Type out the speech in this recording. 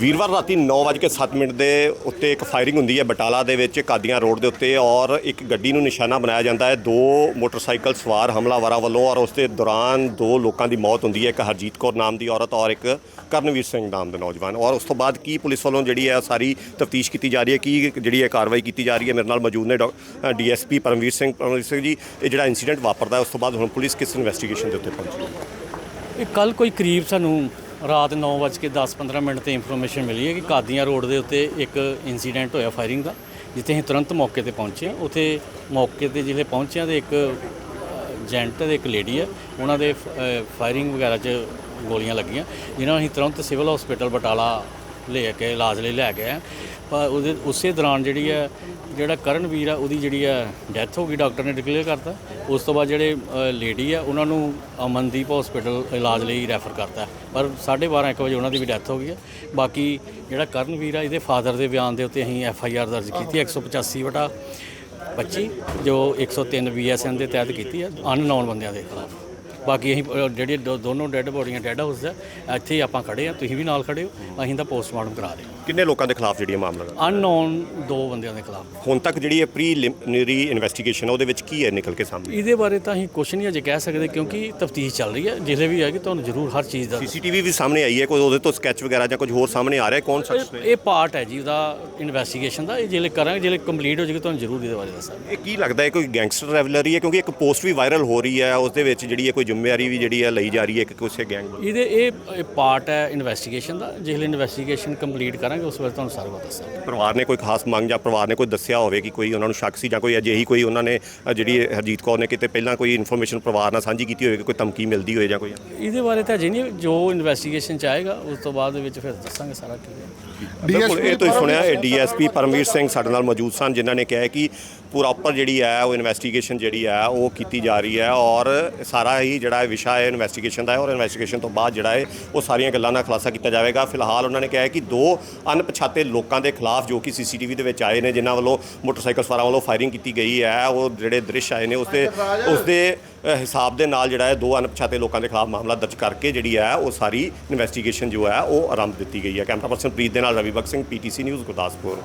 ਵੀਰਵਾਰ ਰਾਤੀ 9:07 ਮਿੰਟ ਦੇ ਉੱਤੇ ਇੱਕ ਫਾਇਰਿੰਗ ਹੁੰਦੀ ਹੈ ਬਟਾਲਾ ਦੇ ਵਿੱਚ ਕਾਦੀਆਂ ਰੋਡ ਦੇ ਉੱਤੇ ਔਰ ਇੱਕ ਗੱਡੀ ਨੂੰ ਨਿਸ਼ਾਨਾ ਬਣਾਇਆ ਜਾਂਦਾ ਹੈ। ਦੋ ਮੋਟਰਸਾਈਕਲ ਸਵਾਰ ਹਮਲਾਵਰਾਂ ਵੱਲੋਂ ਔਰ ਉਸ ਦੇ ਦੌਰਾਨ ਦੋ ਲੋਕਾਂ ਦੀ ਮੌਤ ਹੁੰਦੀ ਹੈ, ਇੱਕ ਹਰਜੀਤ ਕੌਰ ਨਾਮ ਦੀ ਔਰਤ ਔਰ ਇੱਕ ਕਰਨਵੀਰ ਸਿੰਘ ਨਾਮ ਦੇ ਨੌਜਵਾਨ। ਔਰ ਉਸ ਤੋਂ ਬਾਅਦ ਕੀ ਪੁਲਿਸ ਵੱਲੋਂ ਜਿਹੜੀ ਹੈ ਸਾਰੀ ਤਫਤੀਸ਼ ਕੀਤੀ ਜਾ ਰਹੀ ਹੈ? ਕੀ ਜਿਹੜੀ ਹੈ ਕਾਰਵਾਈ ਕੀਤੀ ਜਾ ਰਹੀ ਹੈ? ਮੇਰੇ ਨਾਲ ਮੌਜੂਦ ਨੇ ਡੀਐਸਪੀ ਪਰਮਵੀਰ ਸਿੰਘ ਪਰਮਵੀਰ ਸਿੰਘ ਜੀ। ਇਹ ਜਿਹੜਾ ਇਨਸੀਡੈਂਟ ਵਾਪਰਦਾ ਉਸ ਤੋਂ ਬਾਅਦ ਹੁਣ ਪੁਲਿਸ ਕਿਸ ਇਨਵੈਸਟੀਗੇਸ਼ਨ ਦੇ ਉੱਤੇ ਪਹੁੰਚੀ ਹੈ? ਇਹ ਕੱਲ ਕੋਈ ਕਰੀਬ ਸਾਨੂੰ ਰਾਤ 9:10-15 ਮਿੰਟ ਤੇ ਇਨਫੋਰਮੇਸ਼ਨ ਮਿਲੀ ਹੈ ਕਿ ਕਾਦੀਆਂ ਰੋਡ ਦੇ ਉੱਤੇ ਇੱਕ ਇਨਸੀਡੈਂਟ ਹੋਇਆ ਫਾਇਰਿੰਗ ਦਾ, ਜਿੱਥੇ ਅਸੀਂ ਤੁਰੰਤ ਮੌਕੇ ਤੇ ਪਹੁੰਚੇ ਹਾਂ। ਉੱਥੇ ਮੌਕੇ ਤੇ ਜਿਹੜੇ ਪਹੁੰਚਿਆ ਹਾਂ ਤੇ ਇੱਕ ਜੈਂਟ ਤੇ ਇੱਕ ਲੇਡੀ ਹੈ। ਉਹਨਾਂ ਦੇ ਫਾਇਰਿੰਗ ਵਗੈਰਾ 'ਚ ਗੋਲੀਆਂ ਲੱਗੀਆਂ, ਜਿਨ੍ਹਾਂ ਨੂੰ ਅਸੀਂ ਤੁਰੰਤ ਸਿਵਲ ਹਸਪੀਟਲ ਬਟਾਲਾ ਲੈ ਕੇ, ਇਲਾਜ ਲਈ ਲੈ ਗਏ ਹਾਂ। ਪਰ ਉਹਦੇ, ਉਸੇ ਦੌਰਾਨ ਜਿਹੜੀ ਹੈ, ਜਿਹੜਾ ਕਰਨਵੀਰ ਆ, ਉਹਦੀ ਜਿਹੜੀ ਹੈ ਡੈਥ ਹੋ ਗਈ ਡਾਕਟਰ ਨੇ ਡਿਕਲੇਅਰ ਕਰਤਾ। ਉਸ ਤੋਂ ਬਾਅਦ ਜਿਹੜੇ ਲੇਡੀ ਆ, ਉਹਨਾਂ ਨੂੰ ਅਮਨਦੀਪ ਹਸਪੀਟਲ ਇਲਾਜ ਲਈ ਰੈਫਰ ਕਰਤਾ ਪਰ 12:30 ਇੱਕ ਵਜੇ ਉਹਨਾਂ ਦੀ ਵੀ ਡੈਥ ਹੋ ਗਈ ਹੈ। ਬਾਕੀ ਜਿਹੜਾ ਕਰਨਵੀਰ ਆ, ਇਹਦੇ ਫਾਦਰ ਦੇ ਬਿਆਨ ਦੇ ਉੱਤੇ ਅਸੀਂ ਐਫ ਆਈ ਆਰ ਦਰਜ ਕੀਤੀ ਹੈ 185 ਵਟਾ 25 ਜੋ 103 ਬੀਐਸਐਨ ਦੇ ਤਹਿਤ ਕੀਤੀ ਹੈ ਅਨਨੋਨ ਬੰਦਿਆਂ ਦੇ ਖਿਲਾਫ। ਬਾਕੀ ਅਸੀਂ ਅ, ਜਿਹੜੀ ਦੋ- ਦੋਨੋਂ ਡੈੱਡ ਬੋਡੀਆਂ ਡੈੱਡ ਹਾਊਸ ਹੈ ਇੱਥੇ ਹੀ ਆਪਾਂ ਖੜੇ ਆ ਤੁਸੀਂ ਵੀ ਨਾਲ ਖੜੇ ਹੋ ਅਸੀਂ ਤਾਂ ਪੋਸਟਮਾਰਟਮ ਕਰਾ ਰਹੇ ਕਿੰਨੇ ਲੋਕਾਂ ਦੇ ਖਿਲਾਫ ਜਿਹੜੀ ਇਹ ਮਾਮਲਾ? ਹਾਂ? ਅਨਨੋਨ ਦੋ ਬੰਦਿਆਂ ਦੇ ਖਿਲਾਫ। ਹੁਣ ਤੱਕ ਜਿਹੜੀ ਇਹ ਪ੍ਰੀਲਿਮਿਨਰੀ ਇਨਵੈਸਟੀਗੇਸ਼ਨ ਉਹਦੇ ਵਿੱਚ ਕੀ ਹੈ ਨਿਕਲ ਕੇ ਸਾਹਮਣੇ? ਇਹਦੇ ਬਾਰੇ ਤਾਂ ਅਸੀਂ ਕੁਝ ਨਹੀਂ ਅਜੇ ਕਹਿ ਸਕਦੇ ਕਿਉਂਕਿ ਤਫਤੀਸ਼ ਚੱਲ ਰਹੀ ਹੈ। ਜਿਹੜੇ ਵੀ ਆਏਗੀ ਤੁਹਾਨੂੰ ਜ਼ਰੂਰ ਹਰ ਚੀਜ਼ ਦਾ ਸੀਸੀਟੀਵੀ ਵੀ ਸਾਹਮਣੇ ਆਈ ਹੈ ਕੋਈ ਉਹਦੇ ਤੋਂ ਸਕੈਚ ਵਗੈਰਾ ਜਾਂ ਕੁਝ ਹੋਰ ਸਾਹਮਣੇ ਆ ਰਿਹਾ? ਕੌਣ ਇਹ- ਇਹ ਪਾਰਟ ਹੈ ਜੀ ਉਹਦਾ ਇਨਵੈਸਟੀਗੇਸ਼ਨ ਦਾ। ਇਹ ਜਿਹੜੇ ਕਰਾਂਗੇ ਜਿਹੜੇ ਕੰਪਲੀਟ ਹੋ ਜਾਏਗੀ ਤੁਹਾਨੂੰ ਜ਼ਰੂਰ ਇਹਦੇ ਬਾਰੇ ਦੱਸਾਂਗੇ। ਇਹ ਕੀ ਲੱਗਦਾ ਹੈ ਕੋਈ ਗੈਂਗਸਟਰ ਰੈਵਲਰੀ ਹੈ? ਕਿਉਂਕਿ ਇੱਕ ਪੋਸਟ ਵੀ ਵਾਇਰਲ ਹੋ ਰਹੀ ਹੈ ਉਸ ਦੇ ਵਿੱਚ ਜਿਹੜੀ ਹੈ ਕੋਈ ਜ਼ਿੰਮੇਵਾਰੀ ਵੀ ਜਿਹੜੀ ਹੈ ਲਈ ਜਾ ਰਹੀ ਹੈ ਕਿ ਕਿਸੇ ਗੈਂਗ ਵੱਲੋਂ। ਇਹਦੇ ਇਹ ਪਾਰਟ ਹੈ ਇਨਵੈਸਟੀਗੇਸ਼ਨ ਦਾ। ਜਿਹੜੇ ਇਨਵੈਸਟੀਗੇਸ਼ਨ ਕੰਪਲੀਟ ਕਰਾਂਗੇ ਉਸ ਵੇਲੇ ਤੁਹਾਨੂੰ ਸਾਰਾ ਕੁਝ ਦੱਸਾਂਗੇ। ਪਰਿਵਾਰ ਨੇ ਕੋਈ ਖਾਸ ਮੰਗ ਜਾਂ ਪਰਿਵਾਰ ਨੇ ਕੋਈ ਦੱਸਿਆ ਹੋਵੇ ਕਿ ਕੋਈ ਉਹਨਾਂ ਨੂੰ ਸ਼ੱਕ ਸੀ ਜਾਂ ਕੋਈ ਅਜਿਹੀ ਕੋਈ ਉਹਨਾਂ ਨੇ ਜਿਹੜੀ ਹਰਜੀਤ ਕੌਰ ਨੇ ਕਿਤੇ ਪਹਿਲਾਂ ਕੋਈ ਇਨਫੋਰਮੇਸ਼ਨ ਪਰਿਵਾਰ ਨਾਲ ਸਾਂਝੀ ਕੀਤੀ ਹੋਵੇ ਕਿ ਕੋਈ ਧਮਕੀ ਮਿਲਦੀ ਹੋਵੇ ਜਾਂ ਕੋਈ। ਇਹਦੇ ਬਾਰੇ ਤਾਂ ਅਜੇ ਨਹੀਂ ਜੋ ਇਨਵੈਸਟੀਗੇਸ਼ਨ ਚ ਆਏਗਾ ਉਸ ਤੋਂ ਬਾਅਦ ਵਿੱਚ ਫਿਰ ਦੱਸਾਂਗੇ ਸਾਰਾ ਕੀ ਹੈ ਬਿਲਕੁਲ ਇਹ ਤੁਸੀਂ ਸੁਣਿਆ ਇਹ ਡੀਐਸਪੀ ਪਰਮਵੀਰ ਸਿੰਘ ਸਾਡੇ ਨਾਲ ਮੌਜੂਦ ਸਨ ਜਿਨ੍ਹਾਂ ਨੇ ਕਿਹਾ ਕਿ ਪ੍ਰੋਪਰ ਜਿਹੜੀ ਹੈ ਉਹ ਇਨਵੈਸਟੀਗੇਸ਼ਨ ਜਿਹੜੀ ਹੈ ਉਹ ਕੀਤੀ ਜਾ ਰਹੀ ਹੈ ਔਰ ਸਾਰਾ ਹੀ ਜਿਹੜਾ ਇਹ ਵਿਸ਼ਾ ਹੈ ਇਨਵੈਸਟੀਗੇਸ਼ਨ ਦਾ ਹੈ ਔਰ ਇਨਵੈਸਟੀਗੇਸ਼ਨ ਤੋਂ ਬਾਅਦ ਜਿਹੜਾ ਹੈ ਉਹ ਸਾਰੀਆਂ ਗੱਲਾਂ ਦਾ ਖੁਲਾਸਾ ਕੀਤਾ ਜਾਵੇਗਾ। ਫਿਲਹਾਲ ਉਹਨਾਂ ਨੇ ਕਿਹਾ ਹੈ ਕਿ ਦੋ ਅਣਪਛਾਤੇ ਲੋਕਾਂ ਦੇ ਖਿਲਾਫ ਜੋ ਕਿ ਸੀਸੀਟੀਵੀ ਦੇ ਵਿੱਚ ਆਏ ਨੇ, ਜਿਨ੍ਹਾਂ ਵੱਲੋਂ ਮੋਟਰਸਾਈਕਲ ਸਵਾਰਾਂ ਵੱਲੋਂ ਫਾਇਰਿੰਗ ਕੀਤੀ ਗਈ ਹੈ, ਉਹ ਜਿਹੜੇ ਦ੍ਰਿਸ਼ ਆਏ ਨੇ ਉਸ ਦੇ ਉਸ ਦੇ ਹਿਸਾਬ ਦੇ ਨਾਲ ਜਿਹੜਾ ਹੈ ਦੋ ਅਣਪਛਾਤੇ ਲੋਕਾਂ ਦੇ ਖਿਲਾਫ ਮਾਮਲਾ ਦਰਜ ਕਰਕੇ ਜਿਹੜੀ ਹੈ, ਉਹ ਸਾਰੀ ਇਨਵੈਸਟੀਗੇਸ਼ਨ ਜੋ ਹੈ, ਉਹ ਆਰੰਭ ਦਿੱਤੀ ਗਈ ਹੈ। ਕੈਮਰਾ ਪਰਸਨ ਪ੍ਰੀਤ ਦੇ ਨਾਲ ਰਵੀ ਬਖਸ਼ ਸਿੰਘ ਪੀਟੀਸੀ ਨਿਊਜ਼ ਗੁਰਦਾਸਪੁਰ।